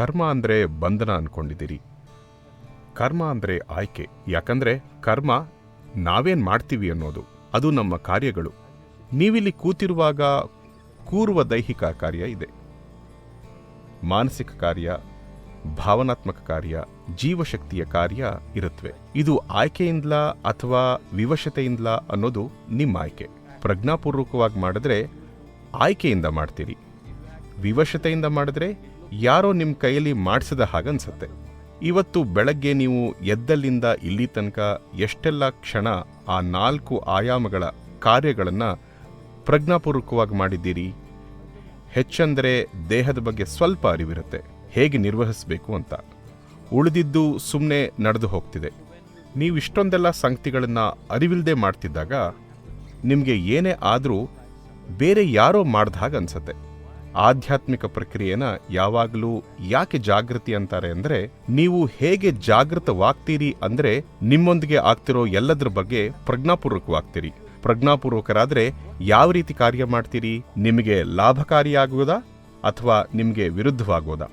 ಕರ್ಮ ಅಂದರೆ ಬಂಧನ ಅಂದ್ಕೊಂಡಿದ್ದೀರಿ ಕರ್ಮ ಅಂದರೆ ಆಯ್ಕೆ. ಯಾಕಂದರೆ ಕರ್ಮ ನಾವೇನ್ ಮಾಡ್ತೀವಿ ಅನ್ನೋದು. ಅದು ನಮ್ಮ ಕಾರ್ಯಗಳು. ನೀವಿಲ್ಲಿ ಕೂತಿರುವಾಗ ಕೂರುವ ದೈಹಿಕ ಕಾರ್ಯ ಇದೆ. ಮಾನಸಿಕ ಕಾರ್ಯ, ಭಾವನಾತ್ಮಕ ಕಾರ್ಯ, ಜೀವಶಕ್ತಿಯ ಕಾರ್ಯ ಇರುತ್ತವೆ ಇದು ಆಯ್ಕೆಯಿಂದಲ ಅಥವಾ ವಿವಶತೆಯಿಂದಲ ಅನ್ನೋದು ನಿಮ್ಮ ಆಯ್ಕೆ. ಪ್ರಜ್ಞಾಪೂರ್ವಕವಾಗಿ ಮಾಡಿದ್ರೆ ಆಯ್ಕೆಯಿಂದ ಮಾಡ್ತೀರಿ. ವಿವಶತೆಯಿಂದ ಮಾಡಿದ್ರೆ ಯಾರೋ ನಿಮ್ಮ ಕೈಯಲ್ಲಿ ಮಾಡಿಸಿದ ಹಾಗನ್ಸುತ್ತೆ. ಇವತ್ತು ಬೆಳಗ್ಗೆ ನೀವು ಎದ್ದಲ್ಲಿಂದ ಇಲ್ಲಿ ತನಕ ಎಷ್ಟೆಲ್ಲ ಕ್ಷಣ ಆ ನಾಲ್ಕು ಆಯಾಮಗಳ ಕಾರ್ಯಗಳನ್ನು ಪ್ರಜ್ಞಾಪೂರ್ವಕವಾಗಿ ಮಾಡಿದ್ದೀರಿ? ಹೆಚ್ಚಂದರೆ ದೇಹದ ಬಗ್ಗೆ ಸ್ವಲ್ಪ ಅರಿವಿರುತ್ತೆ. ಹೇಗೆ ನಿರ್ವಹಿಸಬೇಕು ಅಂತ. ಉಳಿದಿದ್ದು ಸುಮ್ಮನೆ ನಡೆದು ಹೋಗ್ತಿದೆ. ನೀವು ಇಷ್ಟೊಂದೆಲ್ಲ ಸಂಗತಿಗಳನ್ನು ಅರಿವಿಲ್ಲದೆ ಮಾಡ್ತಿದ್ದಾಗ ನಿಮಗೆ ಏನೇ ಆದರೂ ಬೇರೆ ಯಾರೋ ಮಾಡ್ದ ಹಾಗೆ ಅನ್ಸತ್ತೆ ಆಧ್ಯಾತ್ಮಿಕ ಪ್ರಕ್ರಿಯೆನ ಯಾವಾಗಲೂ ಯಾಕೆ ಜಾಗೃತಿ ಅಂತಾರೆ ಅಂದರೆ, ನೀವು ಹೇಗೆ ಜಾಗೃತವಾಗ್ತೀರಿ ಅಂದರೆ ನಿಮ್ಮೊಂದಿಗೆ ಆಗ್ತಿರೋ ಎಲ್ಲದರ ಬಗ್ಗೆ ಪ್ರಜ್ಞಾಪೂರ್ವಕವಾಗ್ತೀರಿ. ಪ್ರಜ್ಞಾಪೂರ್ವಕರಾದರೆ ಯಾವ ರೀತಿ ಕಾರ್ಯ ಮಾಡ್ತೀರಿ? ನಿಮಗೆ ಲಾಭಕಾರಿಯಾಗುವುದಾ ಅಥವಾ ನಿಮಗೆ ವಿರುದ್ಧವಾಗೋದಾ